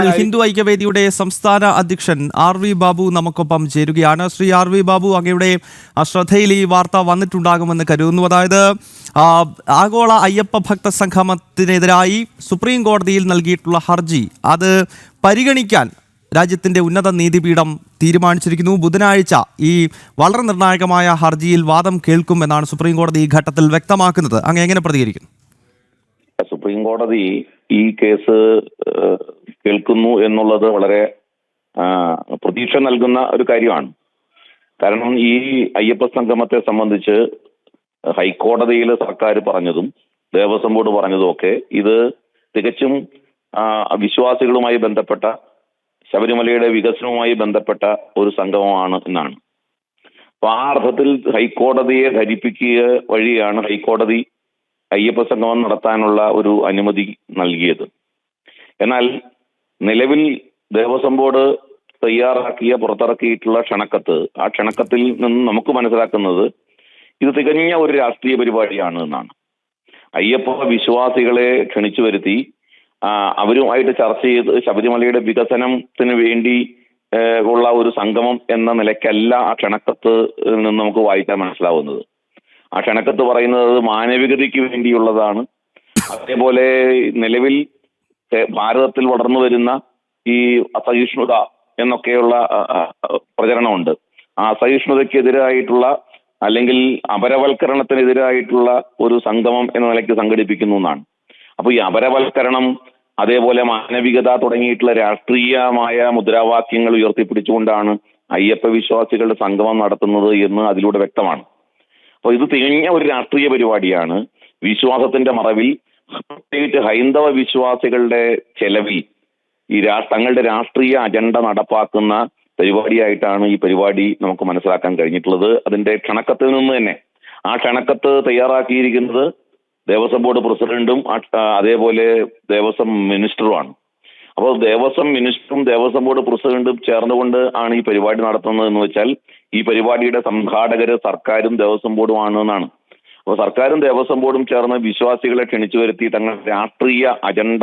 ഹിന്ദു ഐക്യവേദിയുടെ സംസ്ഥാന അധ്യക്ഷൻ R V Babu നമുക്കൊപ്പം ചേരുകയാണ്. ശ്രീ ആർ വി ബാബു അങ്ങയുടെ ശ്രദ്ധയിൽ ഈ വാർത്ത വന്നിട്ടുണ്ടാകുമെന്ന് കരുതുന്നു. അതായത് ആ, ആഗോള അയ്യപ്പ ഭക്ത സംഗമത്തിനെതിരായി സുപ്രീം കോടതിയിൽ നൽകിയിട്ടുള്ള ഹർജി അത് പരിഗണിക്കാൻ രാജ്യത്തിന്റെ ഉന്നത നീതിപീഠം തീരുമാനിച്ചിരിക്കുന്നു. ബുധനാഴ്ച ഈ വളരെ നിർണായകമായ ഹർജിയിൽ വാദം കേൾക്കും എന്നാണ് സുപ്രീം കോടതി ഈ ഘട്ടത്തിൽ വ്യക്തമാക്കുന്നത്. അങ്ങ് എങ്ങനെ പ്രതികരിക്കുന്നു? സുപ്രീം കോടതി ഈ കേസ് ഏഹ്, എന്നുള്ളത് വളരെ പ്രതീക്ഷ നൽകുന്ന ഒരു കാര്യമാണ്. കാരണം ഈ അയ്യപ്പ സംഗമത്തെ സംബന്ധിച്ച് ഹൈക്കോടതിയിൽ സർക്കാർ പറഞ്ഞതും ദേവസ്വം ബോർഡ് പറഞ്ഞതും ഒക്കെ ഇത് തികച്ചും വിശ്വാസികളുമായി ബന്ധപ്പെട്ട ശബരിമലയുടെ വികസനവുമായി ബന്ധപ്പെട്ട ഒരു സംഗമമാണ് എന്നാണ്. അപ്പൊ ആ അർത്ഥത്തിൽ ഹൈക്കോടതിയെ ധരിപ്പിക്കുക വഴിയാണ് ഹൈക്കോടതി അയ്യപ്പ സംഗമം നടത്താനുള്ള ഒരു അനുമതി നൽകിയത്. എന്നാൽ നിലവിൽ ദേവസ്വം ബോർഡ് തയ്യാറാക്കിയ പുറത്തിറക്കിയിട്ടുള്ള ക്ഷണക്കത്ത് ആ ക്ഷണക്കത്തിൽ നിന്ന് നമുക്ക് മനസ്സിലാക്കുന്നത് ഇത് തികഞ്ഞ ഒരു രാഷ്ട്രീയ പരിപാടിയാണ് എന്നാണ്. അയ്യപ്പ വിശ്വാസികളെ ക്ഷണിച്ചു വരുത്തി അവരുമായിട്ട് ചർച്ച ചെയ്ത് ശബരിമലയുടെ വികസനത്തിന് വേണ്ടി ഉള്ള ഒരു സംഗമം എന്ന നിലയ്ക്കല്ല ആ ക്ഷണക്കത്ത് നിന്ന് നമുക്ക് വായിക്കാൻ മനസ്സിലാവുന്നത്. ആ ക്ഷണക്കത്ത് പറയുന്നത് മാനവികതയ്ക്ക് വേണ്ടിയുള്ളതാണ്. അതേപോലെ നിലവിൽ ഭാരതത്തിൽ വളർന്നു വരുന്ന ഈ അസഹിഷ്ണുത എന്നൊക്കെയുള്ള പ്രചരണമുണ്ട്. ആ അസഹിഷ്ണുതയ്ക്കെതിരായിട്ടുള്ള അല്ലെങ്കിൽ അപരവൽക്കരണത്തിനെതിരായിട്ടുള്ള ഒരു സംഗമം എന്ന നിലയ്ക്ക് സംഘടിപ്പിക്കുന്നു എന്നാണ്. അപ്പൊ ഈ അപരവൽക്കരണം അതേപോലെ മാനവികത തുടങ്ങിയിട്ടുള്ള രാഷ്ട്രീയമായ മുദ്രാവാക്യങ്ങൾ ഉയർത്തിപ്പിടിച്ചുകൊണ്ടാണ് അയ്യപ്പ വിശ്വാസികളുടെ സംഗമം നടത്തുന്നത് എന്ന് അതിലൂടെ വ്യക്തമാണ്. അപ്പോൾ ഇത് തികഞ്ഞ ഒരു രാഷ്ട്രീയ പരിപാടിയാണ്. വിശ്വാസത്തിന്റെ മറവിൽ പ്രത്യേകിച്ച് ഹൈന്ദവ വിശ്വാസികളുടെ ചെലവിൽ ഈ തങ്ങളുടെ രാഷ്ട്രീയ അജണ്ട നടപ്പാക്കുന്ന പരിപാടിയായിട്ടാണ് ഈ പരിപാടി നമുക്ക് മനസ്സിലാക്കാൻ കഴിഞ്ഞിട്ടുള്ളത്. അതിന്റെ ക്ഷണക്കത്തിൽ നിന്ന് തന്നെ ആ ക്ഷണക്കത്ത് തയ്യാറാക്കിയിരിക്കുന്നത് ദേവസ്വം ബോർഡ് പ്രസിഡന്റും അതേപോലെ ദേവസ്വം മിനിസ്റ്ററുമാണ്. അപ്പോൾ ദേവസ്വം മിനിസ്റ്ററും ദേവസ്വം ബോർഡ് പ്രസിഡന്റും ചേർന്നുകൊണ്ട് ആണ് ഈ പരിപാടി നടത്തുന്നത് എന്ന് വെച്ചാൽ ഈ പരിപാടിയുടെ സംഘാടകര് സർക്കാരും ദേവസ്വം ബോർഡും എന്നാണ് അപ്പോൾ സർക്കാരും ദേവസ്വം ബോർഡും ചേർന്ന് വിശ്വാസികളെ ക്ഷണിച്ചു വരുത്തി തങ്ങളുടെ രാഷ്ട്രീയ അജണ്ട